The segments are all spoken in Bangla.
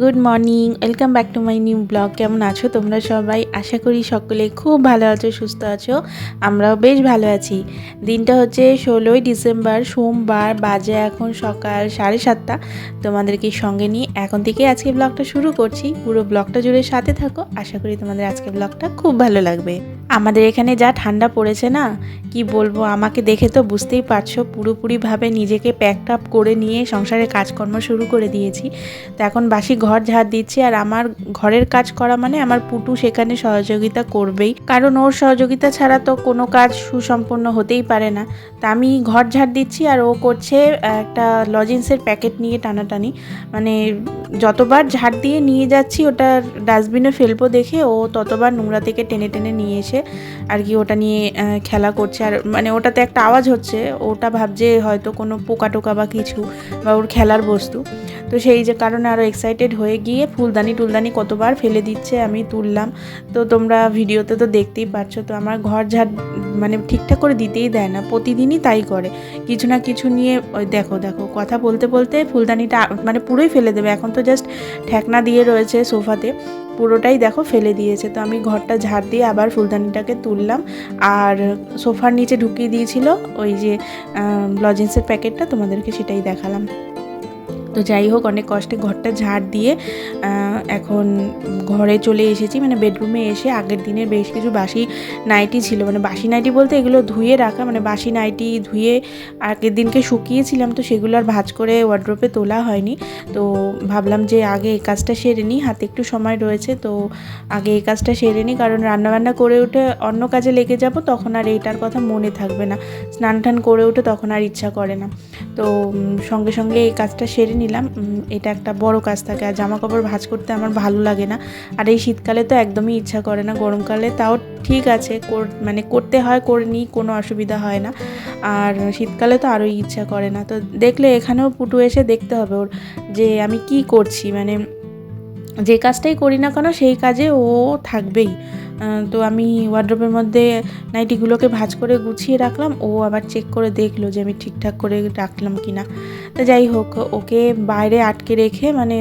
Good morning, welcome back to my new blog. কেমন আছো তোমরা সবাই? আশা করি সকলে খুব ভালো আছো, সুস্থ আছো। আমরাও বেশ ভালো আছি। দিনটা হচ্ছে ষোলোই ডিসেম্বর, সোমবার, বাজে এখন সকাল সাড়ে সাতটা। তোমাদেরকে সঙ্গে নিয়ে এখন থেকে আজকে ব্লগটা শুরু করছি? পুরো ব্লগটা জুড়ে সাথে থাকো। আশা করি তোমাদের আজকে ব্লগটা খুব ভালো লাগবে। আমাদের এখানে যা ঠান্ডা পড়েছে না, কি বলব, আমাকে দেখে তো বুঝতেই পারছ, পুরোপুরিভাবে নিজেকে প্যাকড আপ করে নিয়ে সংসারের কাজকর্ম শুরু করে দিয়েছি। তো এখন বাসি ঘর ঝাড় দিচ্ছি আর আমার ঘরের কাজ করা মানে আমার পুটু সেখানে সহযোগিতা করবেই। কারণ ওর সহযোগিতা ছাড়া তো কোনো কাজ সুসম্পন্ন হতেই পারে না। তা আমি ঘর ঝাড় দিচ্ছি আর ও করছে একটা লজেন্সের প্যাকেট নিয়ে টানাটানি। মানে যতবার ঝাড় দিয়ে নিয়ে যাচ্ছি ওটা ডাস্টবিনে ফেলব দেখে ও ততবার নোংরা থেকে টেনে টেনে নিয়ে এসে আর কি ওটা নিয়ে খেলা করছে। আর মানে ওটাতে একটা আওয়াজ হচ্ছে, ওটা ভাবছে হয়তো কোনো পোকা টোকা বা কিছু বা ওর খেলার বস্তু। তো সেই যে কারণে আরও এক্সাইটেড হয়ে গিয়ে ফুলদানি টুলদানি কতবার ফেলে দিচ্ছে আমি তুললাম। তো তোমরা ভিডিওতে তো দেখতেই পাচ্ছ তো আমার ঘর ঝাড় মানে ঠিকঠাক করে দিতেই দেয় না, প্রতিদিনই তাই করে। কিছু না কিছু নিয়ে ওই দেখো দেখো, কথা বলতে বলতে ফুলদানিটা মানে পুরোই ফেলে দেবে, এখন তো জাস্ট ঠেকনা দিয়ে রয়েছে সোফাতে, পুরোটাই দেখো ফেলে দিয়েছে। তো আমি ঘরটা ঝাড় দিয়ে আবার ফুলদানিটাকে তুললাম, আর সোফার নিচে ঢুকিয়ে দিয়েছিল ওই যে লজেন্সের প্যাকেটটা, তোমাদেরকে সেটাই দেখালাম। তো যাই হোক, অনেক কষ্টে ঘরটা ঝাড় দিয়ে এখন ঘরে চলে এসেছি। মানে বেডরুমে এসে আগের দিনের বেশ কিছু বাসি নাইটি ছিল। মানে বাসি নাইটি বলতে এগুলো ধুয়ে রাখা মানে বাসি নাইটি ধুয়ে আগের দিনকে শুকিয়েছিলাম, তো সেগুলো আর ভাঁজ করে ওয়ার্ড্রোপে তোলা হয়নি। তো ভাবলাম যে আগে এই কাজটা সেরে নিই, হাতে একটু সময় রয়েছে, তো আগে এই কাজটা সেরে নিই। কারণ রান্নাবান্না করে উঠে অন্য কাজে লেগে যাব, তখন আর এইটার কথা মনে থাকবে না। স্নান টান করে উঠে তখন আর ইচ্ছা করে না। তো সঙ্গে সঙ্গে এই কাজটা সেরে নিলাম। এটা একটা বড় কাজ থাকে আর জামা কাপড় ভাঁজ করতে আমার ভালো লাগে না। আর এই শীতকালে তো একদমই ইচ্ছা করে না, গরমকালে তাও ঠিক আছে মানে করতে হয়, করে নিই, কোনো অসুবিধা হয় না। আর শীতকালে তো আরোই ইচ্ছা করে না। তো দেখলে এখানেও পুটু এসে দেখতে হবে ওর যে আমি কি করছি মানে যে কাজটাই করি না কেন সেই কাজে ও থাকবেই। তো আমি ওয়ার্ড্রোপের মধ্যে নাইটিগুলোকে ভাজ করে গুছিয়ে রাখলাম। ও আবার চেক করে দেখল যে আমি ঠিকঠাক করে রাখলাম কি না তো যাই হোক, ওকে বাইরে আটকে রেখে মানে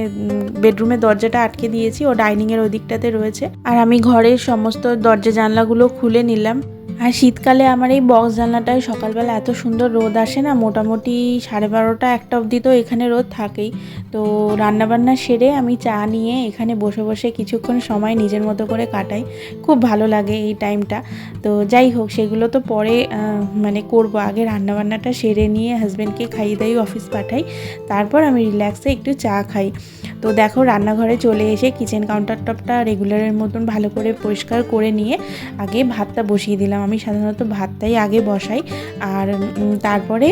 বেডরুমের দরজাটা আটকে দিয়েছি। ও ডাইনিংয়ের ওই দিকটাতে রয়েছে। আর আমি ঘরের সমস্ত দরজা জানলাগুলো খুলে নিলাম। আর শীতকালে আমার এই বক্স জানলাটায় সকালবেলা এত সুন্দর রোদ আসে না, মোটামুটি সাড়ে বারোটা, একটা অবধি তো এখানে রোদ থাকেই। তো রান্নাবান্না সেরে আমি চা নিয়ে এখানে বসে বসে কিছুক্ষণ সময় নিজের মতো করে কাটাই। খুব ভালো লাগে এই টাইমটা। তো যাই হোক, সেগুলো তো পরে মানে করব। আগে রান্নাবান্নাটা সেরে নিয়ে হাজব্যান্ডকে খাইয়ে দাই অফিস পাঠাই। তারপর আমি রিল্যাক্সে একটু চা খাই। তো দেখো, রান্নাঘরে চলে এসে কিচেন কাউন্টার টপটা রেগুলারের মতন ভালো করে পরিষ্কার করে নিয়ে আগে ভাতটা বসিয়ে দিলাম। আমি সাধারণত ভাতটাই আগে বসাই। আর তারপরে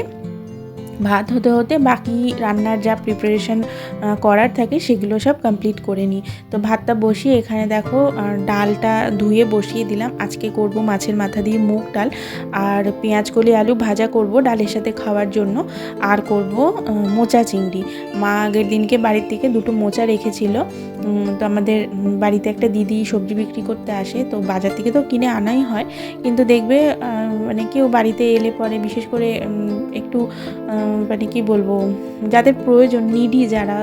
ভাত হতে হতে বাকি রান্নার যা প্রিপারেশন করার থাকে সেগুলো সব কমপ্লিট করে নিই। তো ভাতটা বসিয়ে এখানে দেখো ডালটা ধুয়ে বসিয়ে দিলাম। আজকে করব মাছের মাথা দিয়ে মুগ ডাল আর পেঁয়াজ, কলি, আলু ভাজা করব ডালের সাথে খাওয়ার জন্য। আর করব মোচা চিংড়ি। মা আগের দিনকে বাড়ির থেকে দুটো মোচা রেখেছিল। তো আমাদের বাড়িতে একটা দিদি সবজি বিক্রি করতে আসে, তো বাজার থেকে তো কিনে আনাই হয়। কিন্তু দেখবে মানে কেউ বাড়িতে এলে পরে বিশেষ করে একটু মানে কি বলব, যাদের প্রয়োজন নিডি যারা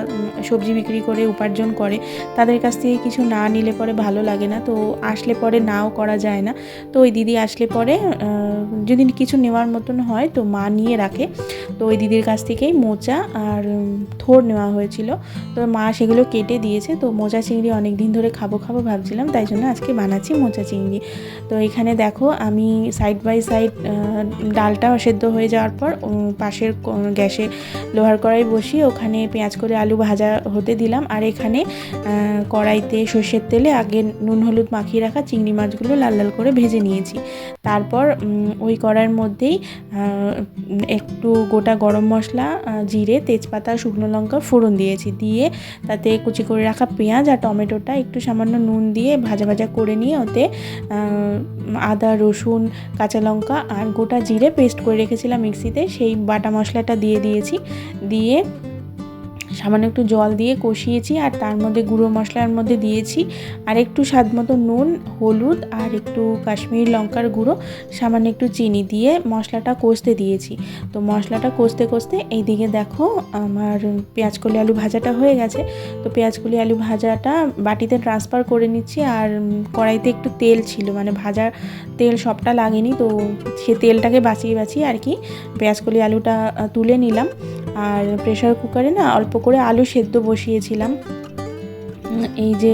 সবজি বিক্রি করে, উপার্জন করে, তাদের কাছ থেকে কিছু না নিলে পরে ভালো লাগে না। তো আসলে পরে নাও করা যায় না। তো ওই দিদি আসলে পরে যদি কিছু নেওয়ার মতন হয় তো মা নিয়ে রাখে। তো ওই দিদির কাছ থেকেই মোচা আর থোড় নেওয়া হয়েছিল। তো মা সেগুলো কেটে দিয়েছে। তো মোচা চিংড়ি অনেক দিন ধরে খাব খাব ভাবছিলাম, তাই জন্য আজকে বানাচ্ছি মোচা চিংড়ি। তো এখানে দেখো আমি সাইড বাই সাইড ডালটা সেদ্ধ হয়ে যাওয়ার পর পাশের গ্যাসে লোহার কড়াই বসিয়ে ওখানে পেঁয়াজ করে আলু ভাজা হতে দিলাম। আর এখানে কড়াইতে সর্ষের তেলে আগে নুন হলুদ মাখিয়ে রাখা চিংড়ি মাছগুলো লাল লাল করে ভেজে নিয়েছি। তারপর ওই কড়াইয়ের মধ্যেই একটু গোটা গরম মশলা জিরে, তেজপাতা, শুকনো লঙ্কা ফোড়ন দিয়েছি। দিয়ে তাতে কুচি করে রাখা পেঁয়াজ আর টমেটোটা একটু সামান্য নুন দিয়ে ভাজা ভাজা করে নিয়ে ওতে আদা, রসুন, কাঁচা লঙ্কা আর গোটা জিরে পেস্ট করে রেখেছিলাম মিক্সিতে। সেই বাটা মশলাটা দিয়ে দিয়েছি। দিয়ে সামান্য একটু জল দিয়ে কষিয়েছি আর তার মধ্যে গুঁড়ো মশলার মধ্যে দিয়েছি আর একটু স্বাদ মতো নুন, হলুদ আর একটু কাশ্মীরি লঙ্কার গুঁড়ো, সামান্য একটু চিনি দিয়ে মশলাটা কষতে দিয়েছি। তো মশলাটা কষতে কষতে এইদিকে দেখো আমার পেঁয়াজকলি আলু ভাজাটা হয়ে গেছে। তো পেঁয়াজকলি আলু ভাজাটা বাটিতে ট্রান্সফার করে নিচ্ছি আর কড়াইতে একটু তেল ছিল মানে ভাজার তেল সবটা লাগেনি তো সে তেলটাকে বাঁচিয়ে বাঁচিয়ে আর কি পেঁয়াজকলি আলুটা তুলে নিলাম। আর প্রেশার কুকারে না অল্প করে আলু সেদ্ধ বসিয়েছিলাম। এই যে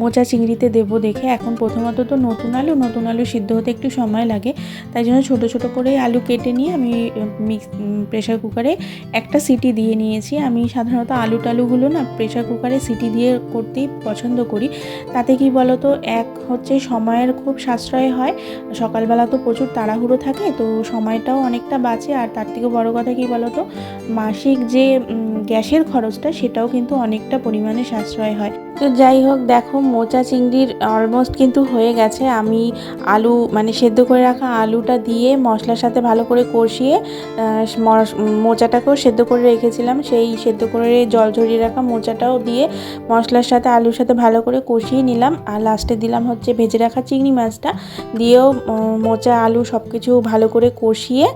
মোচা চিংড়িতে দেবো দেখে এখন প্রথমত তো নতুন আলু নতুন আলু সিদ্ধ হতে একটু সময় লাগে। তাই জন্য ছোটো ছোটো করে আলু কেটে নিয়ে আমি মিক্স প্রেশার কুকারে একটা সিটি দিয়ে নিয়েছি। আমি সাধারণত আলু টালুগুলো না প্রেশার কুকারে সিটি দিয়ে করতেই পছন্দ করি। তাতে কি বলতো, এক হচ্ছে সময়ের খুব সাশ্রয় হয়, সকালবেলা তো প্রচুর তাড়াহুড়ো থাকে, তো সময়টাও অনেকটা বাঁচে। আর তার থেকে বড় কথা কি বলতো, মাসিক যে গ্যাসের খরচটা সেটাও কিন্তু অনেকটা পরিমাণে সাশ্রয় হয়। তো যাই হোক, দেখো মোচা চিংড়ির অলমোস্ট কিন্তু হয়ে গেছে। আমি আলু মানে সেদ্ধ করে রাখা আলুটা দিয়ে মশলার সাথে ভালো করে কষিয়ে মোচাটাকেও সেদ্ধ করে রেখেছিলাম। সেই সেদ্ধ করে জল ঝরিয়ে রাখা মোচাটাও দিয়ে মশলার সাথে আলুর সাথে ভালো করে কষিয়ে নিলাম। আর লাস্টে দিলাম হচ্ছে ভেজে রাখা চিংড়ি মাছটা। দিয়েও মোচা, আলু সব কিছু ভালো করে কষিয়ে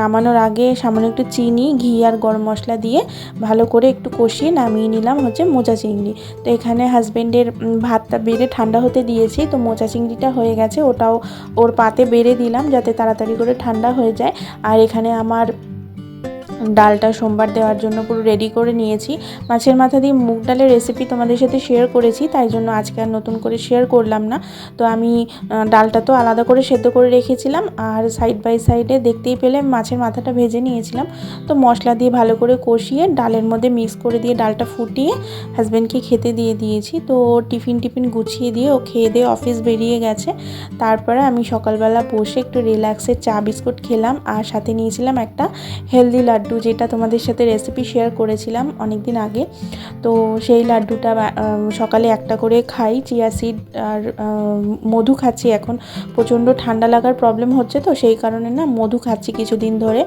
নামানোর আগে সামান্য একটু চিনি, ঘি আর গরম মশলা দিয়ে ভালো করে একটু কষিয়ে নামিয়ে নিলাম হচ্ছে মোচা চিংড়ি তো এখানে হাজব্যান্ডের ভাতটা বেড়ে ঠান্ডা হতে দিয়েছি, তো মোচা চিংড়িটা হয়ে গেছে, ওটাও ওর পাতে বেড়ে দিলাম যাতে তাড়াতাড়ি করে ঠান্ডা হয়ে যায়। আর এখানে আমার ডালটা সোমবার দেওয়ার জন্য পুরো রেডি করে নিয়েছি। মাছের মাথা দিয়ে মুগ ডালের রেসিপি তোমাদের সাথে শেয়ার করেছি, তাই জন্য আজকে আর নতুন করে শেয়ার করলাম না। তো আমি ডালটা তো আলাদা করে সেদ্ধ করে রেখেছিলাম, আর সাইড বাই সাইডে দেখতেই পেলে মাছের মাথাটা ভেজে নিয়েছিলাম। তো মশলা দিয়ে ভালো করে কষিয়ে ডালের মধ্যে মিক্স করে দিয়ে ডালটা ফুটিয়ে হাজব্যান্ডকে খেতে দিয়ে দিয়েছি। তো টিফিন টিফিন গুছিয়ে দিয়ে ও খেয়ে দিয়ে অফিস বেরিয়ে গেছে। তারপরে আমি সকালবেলা বসে একটু রিল্যাক্সে চা বিস্কুট খেলাম, আর সাথে নিয়েছিলাম একটা হেলদি লাড্ডু। যেটা তোমাদের সাথে রেসিপি শেয়ার করেছিলাম অনেক দিন আগে। তো সেই লাড্ডুটা সকালে একটা করে খাই, চিয়া সিড আর মধু খাচ্ছি এখন। প্রচণ্ড ঠান্ডা লাগার প্রবলেম হচ্ছে তো, সেই কারণে না মধু খাচ্ছি কিছুদিন ধরে।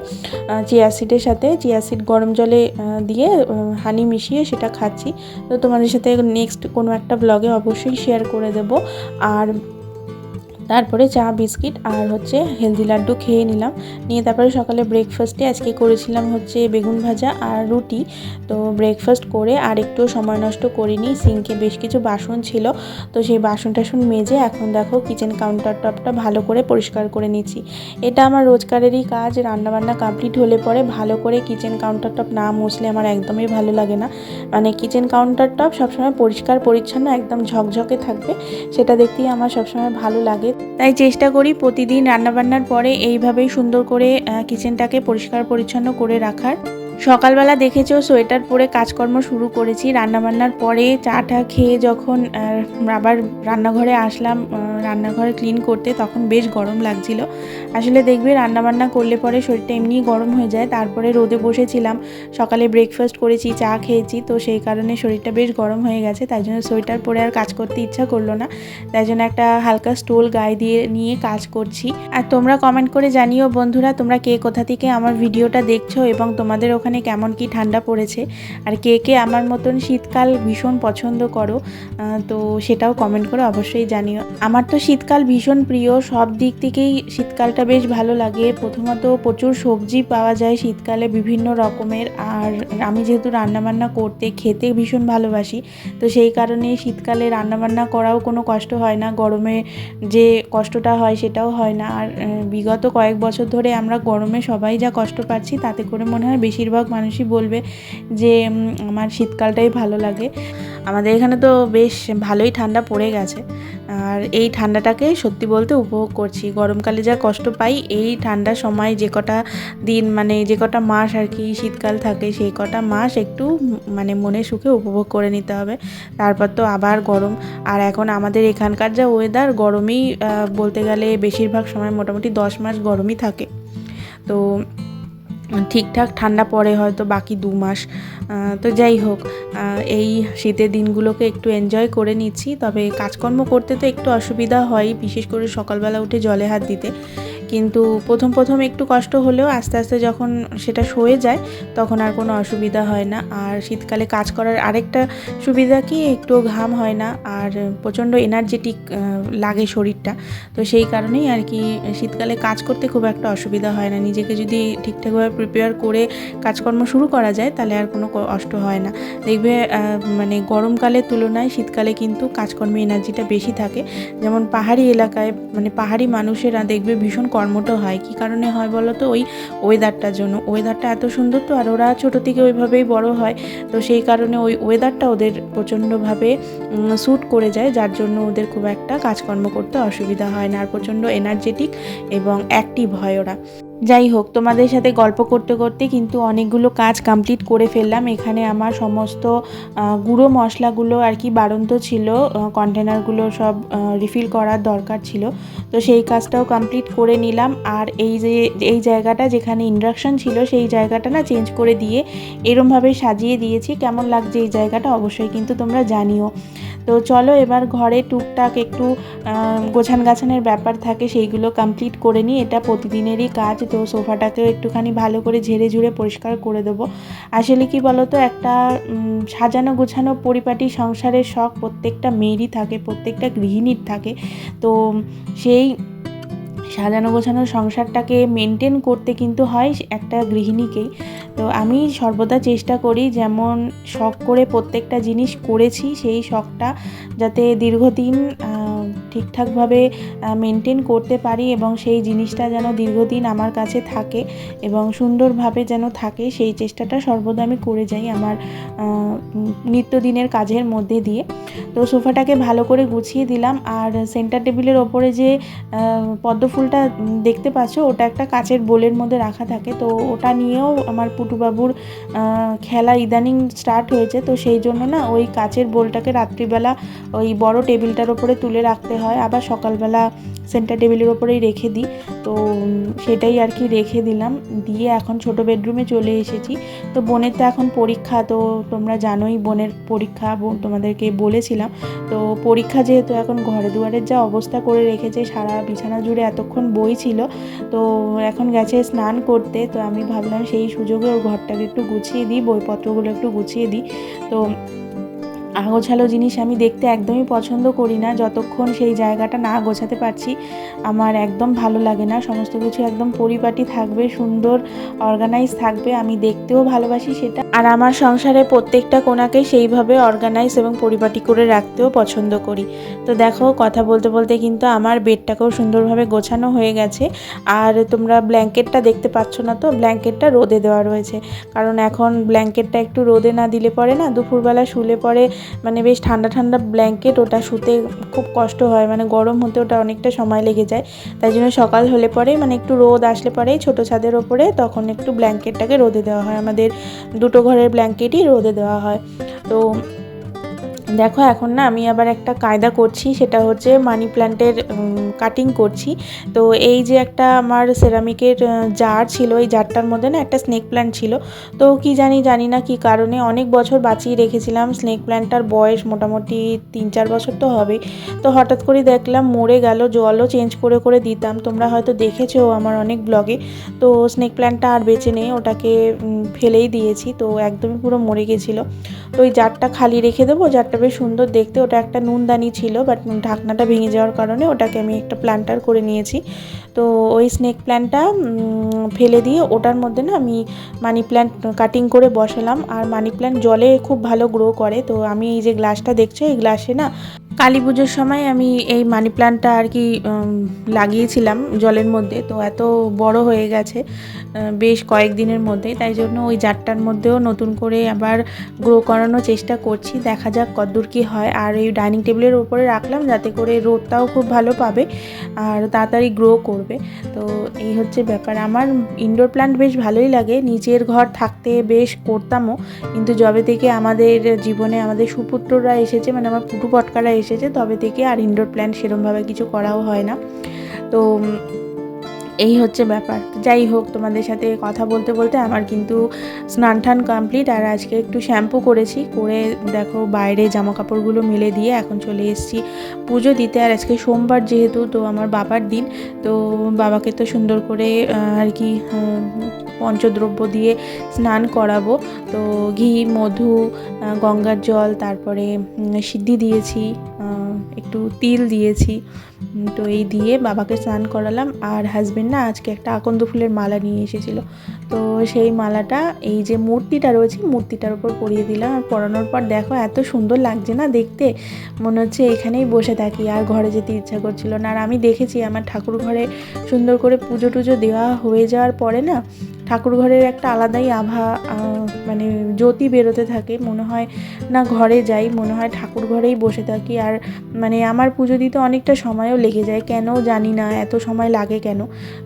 চিয়া সিডের সাথে, চিয়া সিড গরম জলে দিয়ে হানি মিশিয়ে সেটা খাচ্ছি। তো তোমাদের সাথে নেক্সট কোনো একটা ব্লগে অবশ্যই শেয়ার করে দেব। আর তারপরে চা, বিস্কিট আর হচ্ছে হেলদি লাড্ডু খেয়ে নিলাম। নিয়ে তারপরে সকালে ব্রেকফাস্টে আজকে করেছিলাম হচ্ছে বেগুন ভাজা আর রুটি। তো ব্রেকফাস্ট করে আর একটু সময় নষ্ট করিনি সিঙ্কে বেশ কিছু বাসন ছিল। তো সেই বাসন টাসন মেজে এখন দেখো কিচেন কাউন্টার টপটা ভালো করে পরিষ্কার করে নিচ্ছি। এটা আমার রোজকারেরই কাজ, রান্নাবান্না কমপ্লিট হলে পরে ভালো করে কিচেন কাউন্টার টপ না মুছলে আমার একদমই ভালো লাগে না। মানে কিচেন কাউন্টার টপ সবসময় পরিষ্কার, পরিচ্ছন্ন, একদম ঝকঝকে থাকবে। সেটা দেখতেই আমার সবসময় ভালো লাগে। তাই চেষ্টা করি প্রতিদিন রান্নাবান্নার পরে এইভাবেই সুন্দর করে কিচেনটাকে পরিষ্কার পরিচ্ছন্ন করে রাখার। সকালবেলা দেখেছ, সোয়েটার পরে কাজকর্ম শুরু করেছি। রান্নাবান্নার পরে চাটা খেয়ে যখন আবার রান্নাঘরে আসলাম রান্নাঘরে ক্লিন করতে, তখন বেশ গরম লাগছিল। আসলে দেখবে রান্নাবান্না করলে পরে শরীরটা এমনিই গরম হয়ে যায়। তারপরে রোদে বসেছিলাম, সকালে ব্রেকফাস্ট করেছি, চা খেয়েছি, তো সেই কারণে শরীরটা বেশ গরম হয়ে গেছে। তাই জন্য সোয়েটার পরে আর কাজ করতে ইচ্ছা করল না। তাই জন্য একটা হালকা স্টোল গায়ে দিয়ে নিয়ে কাজ করছি। আর তোমরা কমেন্ট করে জানিও বন্ধুরা, তোমরা কে কোথা থেকে আমার ভিডিওটা দেখছ এবং তোমাদের ওখানে কেমন কি ঠান্ডা পড়েছে আর কে কে আমার মতন শীতকাল ভীষণ পছন্দ করো তো সেটাও কমেন্ট করে অবশ্যই জানিও। আমার তো শীতকাল ভীষণ প্রিয়, সব দিক থেকেই শীতকালটা বেশ ভালো লাগে। প্রথমত প্রচুর সবজি পাওয়া যায় শীতকালে বিভিন্ন রকমের, আর আমি যেহেতু রান্নাবান্না করতে, খেতে ভীষণ ভালোবাসি, তো সেই কারণে শীতকালে রান্নাবান্না করাও কোনো কষ্ট হয় না, গরমে যে কষ্টটা হয় সেটাও হয় না। আর বিগত কয়েক বছর ধরে আমরা গরমে সবাই যা কষ্ট পাচ্ছি তাতে করে মনে হয় বেশিরভাগ মানুষই বলবে যে আমার শীতকালটাই ভালো লাগে। আমাদের এখানে তো বেশ ভালোই ঠান্ডা পড়ে গেছে। আর এই ঠান্ডাটাকে সত্যি বলতে উপভোগ করছি। গরমকালে যা কষ্ট পাই, এই ঠান্ডার সময় যে কটা দিন মানে যে কটা মাস আর কি শীতকাল থাকে, সেই কটা মাস একটু মানে মনে সুখে উপভোগ করে নিতে হবে। তারপর তো আবার গরম। আর এখন আমাদের এখানকার যা ওয়েদার গরমেই বলতে গেলে বেশিরভাগ সময় মোটামুটি দশ মাস গরমই থাকে। তো ঠিকঠাক ঠান্ডা পড়ে হয়তো বাকি দু মাস তো যাই হোক এই শীতের দিনগুলোকে একটু এনজয় করে নিচ্ছি। তবে কাজকর্ম করতে তো একটু অসুবিধা হয়, বিশেষ করে সকালবেলা উঠে জলে হাত দিতে। কিন্তু প্রথম প্রথম একটু কষ্ট হলেও আস্তে আস্তে যখন সেটা সয়ে যায়, তখন আর কোনো অসুবিধা হয় না। আর শীতকালে কাজ করার আরেকটা সুবিধা কি? একটু ঘাম হয় না আর প্রচণ্ড এনার্জেটিক লাগে শরীরটা। তো সেই কারণেই আর কি শীতকালে কাজ করতে খুব একটা অসুবিধা হয় না। নিজেকে যদি ঠিকঠাকভাবে প্রিপেয়ার করে কাজকর্ম শুরু করা যায়, তাহলে আর কোনো কষ্ট হয় না। দেখবে মানে গরমকালের তুলনায় শীতকালে কিন্তু কাজকর্মে এনার্জিটা বেশি থাকে। যেমন পাহাড়ি এলাকায় মানে পাহাড়ি মানুষেরা দেখবে ভীষণ কর্মঠ হয়? কি কারণে হয় বলো তো? ওই ওয়েদারটার জন্য। ওয়েদারটা এত সুন্দর তো, আর ওরা ছোটো থেকে ওইভাবেই বড় হয়। তো সেই কারণে ওই ওয়েদারটা ওদের প্রচণ্ডভাবে স্যুট করে যায়। যার জন্য ওদের খুব একটা কাজকর্ম করতে অসুবিধা হয় না। আর প্রচণ্ড এনার্জেটিক এবং অ্যাক্টিভ হয় ওরা। যাই হোক তোমাদের সাথে গল্প করতে করতে কিন্তু অনেকগুলো কাজ কমপ্লিট করে ফেললাম। এখানে আমার সমস্ত গুঁড়ো মশলাগুলো আর কি বাড়ন্ত ছিল কন্টেনারগুলো সব রিফিল করার দরকার ছিল। তো সেই কাজটাও কমপ্লিট করে নিলাম। আর এই যে, এই জায়গাটা যেখানে ইন্ডাকশন ছিল, সেই জায়গাটা না চেঞ্জ করে দিয়ে এরমভাবে সাজিয়ে দিয়েছি। কেমন লাগছে এই জায়গাটা অবশ্যই কিন্তু তোমরা জানিও। তো চলো এবার ঘরে টুকটাক একটু গোছান গাছানের ব্যাপার থাকে সেইগুলো কমপ্লিট করে নিই। এটা প্রতিদিনেরই কাজ, তো সোফাটাকেও একটুখানি ভালো করে ঝেড়ে ঝুড়ে পরিষ্কার করে দেবো। আসলে কি বলতো, একটা সাজানো গোছানো পরিপাটি সংসারের শখ প্রত্যেকটা মেয়েরই থাকে, প্রত্যেকটা গৃহিণীর থাকে। তো সেই সাজানো গোছানো সংসারটাকে মেনটেন করতে কিন্তু হয় একটা গৃহিণীকেই। তো আমি সর্বদা চেষ্টা করি যেমন শখ করে প্রত্যেকটা জিনিস করেছি, সেই শখটা যাতে দীর্ঘদিন ঠিকঠাকভাবে মেনটেন করতে পারি এবং সেই জিনিসটা যেন দীর্ঘদিন আমার কাছে থাকে এবং সুন্দরভাবে যেন থাকে, সেই চেষ্টাটা সর্বদা আমি করে যাই আমার নিত্যদিনের কাজের মধ্যে দিয়ে। তো সোফাটাকে ভালো করে গুছিয়ে দিলাম আর সেন্টার টেবিলের ওপরে যে পদ্ম ফুলটা দেখতে পাচ্ছ, ওটা একটা কাচের বোলের মধ্যে রাখা থাকে। তো ওটা নিয়েও আমার পুটুবাবুর খেলা ইদানিং স্টার্ট হয়েছে। তো সেই জন্য না ওই কাচের বোলটাকে রাত্রিবেলা ওই বড় টেবিলটার ওপরে তুলে রাখতে হয়। আবার সকালবেলা সেন্টার টেবিলের ওপরেই রেখে দিই। তো সেটাই আর কি রেখে দিলাম। দিয়ে এখন ছোট বেডরুমে চলে এসেছি। তো বোনের তো এখন পরীক্ষা, তো তোমরা জানোই বোনের পরীক্ষা তোমাদেরকে বলেছিলাম। তো পরীক্ষা যেহেতু এখন ঘরে দুয়ারের যা অবস্থা করে রেখেছে, সারা বিছানা জুড়ে এতক্ষণ বই ছিল। তো এখন গেছে স্নান করতে, তো আমি ভাবলাম সেই সুযোগে ওর ঘরটাকে একটু গুছিয়ে দিই, বইপত্রগুলো একটু গুছিয়ে দিই। তো আগোছালো জিনিস আমি দেখতে একদমই পছন্দ করি না, যতক্ষণ সেই জায়গাটা না গোছাতে পারছি, আমার একদম ভালো লাগে না। সমস্ত কিছু একদম পরিপাটি থাকবে, সুন্দর অর্গানাইজ থাকবে, আমি দেখতেও ভালোবাসি সেটা। আর আমার সংসারে প্রত্যেকটা কোনাকে সেইভাবে অর্গানাইজ এবং পরিপাটি করে রাখতেও পছন্দ করি। তো দেখো, কথা বলতে বলতে কিন্তু আমার বেডটাকেও সুন্দরভাবে গোছানো হয়ে গেছে। আর তোমরা ব্ল্যাঙ্কেটটা দেখতে পাচ্ছ না তো? ব্ল্যাঙ্কেটটা রোদে দেওয়া রয়েছে। কারণ এখন ব্ল্যাঙ্কেটটা একটু রোদে না দিলে পরে না, দুপুরবেলা শুলে পরে মানে বেশ ঠান্ডা ঠান্ডা ব্ল্যাঙ্কেট, ওটা শুতে খুব কষ্ট হয়। মানে গরম হতে ওটা অনেকটা সময় লেগে যায়। তাই জন্য সকাল হলে পরে মানে একটু রোদ আসলে পরেই ছোটো ছাদের ওপরে তখন একটু ব্ল্যাঙ্কেটটাকে রোদে দেওয়া হয়। আমাদের দুটো ঘরের ব্ল্যাঙ্কেটই রোদে দেওয়া হয়। তো দেখো, এখন না আমি আবার একটা কায়দা করছি, সেটা হচ্ছে মানি প্ল্যান্টের কাটিং করছি। তো এই যে একটা আমার সেরামিকের জার ছিল, এই জারটার মধ্যে না একটা স্নেক প্ল্যান্ট ছিল। তো কি জানি জানি না কি কারণে অনেক বছর বাঁচিয়ে রেখেছিলাম স্নেক প্ল্যান্টটার বয়স মোটামুটি তিন চার বছর তো হবেই তো হঠাৎ করে দেখলাম মরে গেল, জলও চেঞ্জ করে করে দিতাম। তোমরা হয়তো দেখেছ আমার অনেক ব্লগে তো স্নেক প্ল্যান্টটা আর বেঁচে নেই, ওটাকে ফেলেই দিয়েছি। তো একদমই পুরো মরে গেছিল। তো ওই জারটা খালি রেখে দেবো জারটা বেশ সুন্দর দেখতে। ওটা একটা নুনদানি ছিল বাট ঢাকনাটা ভেঙে যাওয়ার কারণে ওটাকে আমি একটা প্ল্যান্টার করে নিয়েছি। তো ওই স্নেক প্ল্যান্টটা ফেলে দিয়ে ওটার মধ্যে না আমি মানি প্ল্যান্ট কাটিং করে বসালাম। আর মানি প্ল্যান্ট জলে খুব ভালো গ্রো করে। তো আমি এই যে গ্লাসটা দেখছ, এই গ্লাসে না কালী পুজোর সময় আমি এই মানি প্ল্যান্টটা আর কি লাগিয়েছিলাম জলের মধ্যে। তো এত বড় হয়ে গেছে বেশ কয়েকদিনের মধ্যেই। তাই জন্য ওই জারটার মধ্যেও নতুন করে আবার গ্রো করানোর চেষ্টা করছি। দেখা যাক কতদূর কি হয় আর এই ডাইনিং টেবিলের উপরে রাখলাম যাতে করে রোদটাও খুব ভালো পাবে আর তাড়াতাড়ি গ্রো করবে। তো এই হচ্ছে ব্যাপার। আমার ইনডোর প্ল্যান্ট বেশ ভালোই লাগে। নিজের ঘর থাকতে বেশ করতামও। কিন্তু যবে থেকে আমাদের জীবনে আমাদের সুপুত্ররা এসেছে মানে আমার পুটু পটকারা এসেছে, তবে থেকে আর ইনডোর প্ল্যান্ট সেরমভাবে কিছু করাও হয় না। তো এই হচ্ছে ব্যাপার। যাই হোক, তোমাদের সাথে কথা বলতে বলতে আমার কিন্তু স্নান টান কমপ্লিট আর আজকে একটু শ্যাম্পু করেছি, করে দেখো বাইরে জামা কাপড়গুলো মেলে দিয়ে এখন চলে এসেছি পুজো দিতে। আর আজকে সোমবার যেহেতু, তো আমার বাবার দিন, তো বাবাকে তো সুন্দর করে আর কি পঞ্চদ্রব্য দিয়ে স্নান করাবো। তো ঘি, মধু গঙ্গার জল, তারপরে সিদ্ধি দিয়েছি। একটু তিল দিয়েছি। তো এই দিয়ে বাবাকে স্নান করালাম। আর হাজবেন্ড না আজকে একটা আকন্দ ফুলের মালা নিয়ে এসেছিল। তো সেই মালাটা, এই যে মূর্তিটা রয়েছে, মূর্তিটার উপর পরিয়ে দিলাম। আর পরানোর পর দেখো এত সুন্দর লাগছে না দেখতে। মনে হচ্ছে এখানেই বসে থাকি, আর ঘরে যেতে ইচ্ছা করছিল না। আর আমি দেখেছি আমার ঠাকুর ঘরে সুন্দর করে পুজো টুজো দেওয়া হয়ে যাওয়ার পরে না, ঠাকুর ঘরের একটা আলাদাই আভা মানে জ্যোতি বেরোতে থাকে, মনে হয় না ঘরে যাই, মনে হয় ঠাকুর ঘরেই বসে থাকি। আর মানে আমার পুজো দিতে অনেকটা সময়ও লেগে যায়, কেন জানি না, এত সময় লাগে কেন?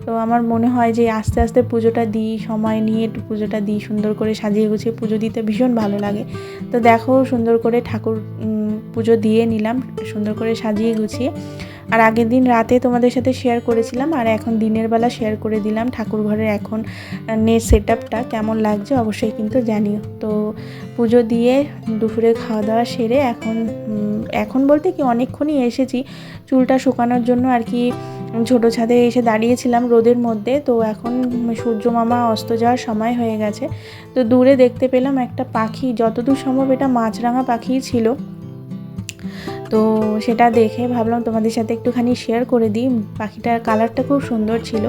তো আমার মনে হয় যে আস্তে আস্তে পুজোটা দিই, সময় নিয়ে একটু পুজোটা দিই, সুন্দর করে সাজিয়ে গুছিয়ে পুজো দিতে ভীষণ ভালো লাগে। তো দেখো সুন্দর করে ঠাকুর পুজো দিয়ে নিলাম, সুন্দর করে সাজিয়ে গুছিয়ে। আর আগের দিন রাতে তোমাদের সাথে শেয়ার করেছিলাম, আর এখন দিনের বেলা শেয়ার করে দিলাম। ঠাকুর ঘরের এখন নেট সেট আপটা কেমন লাগছে অবশ্যই কিন্তু জানিও। তো পুজো দিয়ে দুপুরে খাওয়া দাওয়া সেরে এখন এখন বলতে কি অনেকক্ষণই এসেছি চুলটা শুকানোর জন্য। আর কি, ছোটো ছাদে এসে দাঁড়িয়েছিলাম রোদের মধ্যে, তো এখন সূর্য মামা অস্ত যাওয়ার সময় হয়ে গেছে। তো দূরে দেখতে পেলাম একটা পাখি, যতদূর সম্ভব এটা মাছরাঙা পাখিই ছিল। তো সেটা দেখে ভাবলাম তোমাদের সাথে একটুখানি শেয়ার করে দিই। পাখিটার কালারটা খুব সুন্দর ছিল।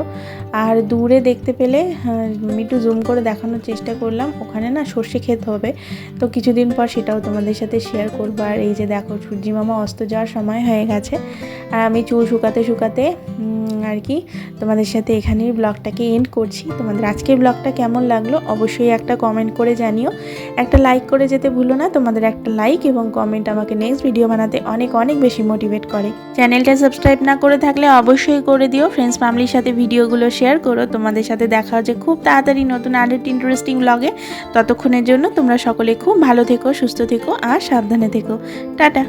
আর দূরে দেখতে পেলে একটু জুম করে দেখানোর চেষ্টা করলাম। ওখানে না সর্ষে খেতে হবে। তো কিছুদিন পর সেটাও তোমাদের সাথে শেয়ার করব। আর এই যে দেখো সূর্যিমামা অস্ত যাওয়ার সময় হয়ে গেছে। আর আমি চুল শুকাতে শুকাতে আর কি তোমাদের সাথে এখানেই ব্লগটাকে এন্ড করছি। তোমাদের আজকের ব্লগটা কেমন লাগল অবশ্যই একটা কমেন্ট করে জানিও। একটা লাইক করে যেতে ভুলো না, তোমাদের একটা লাইক এবং কমেন্ট আমাকে নেক্সট ভিডিও বানাতে অনেক অনেক বেশি মোটিভেট করে। চ্যানেলটা সাবস্ক্রাইব না করে থাকলে অবশ্যই করে দিও। ফ্রেন্ডস ফ্যামিলির সাথে ভিডিওগুলো শেয়ার করো। তোমাদের সাথে দেখা হচ্ছে খুব তাড়াতাড়ি নতুন আরেকটি ইন্টারেস্টিং ব্লগে ততক্ষণের জন্য তোমরা সকলে খুব ভালো থেকো, সুস্থ থেকো আর সাবধানে থেকো। টাটা!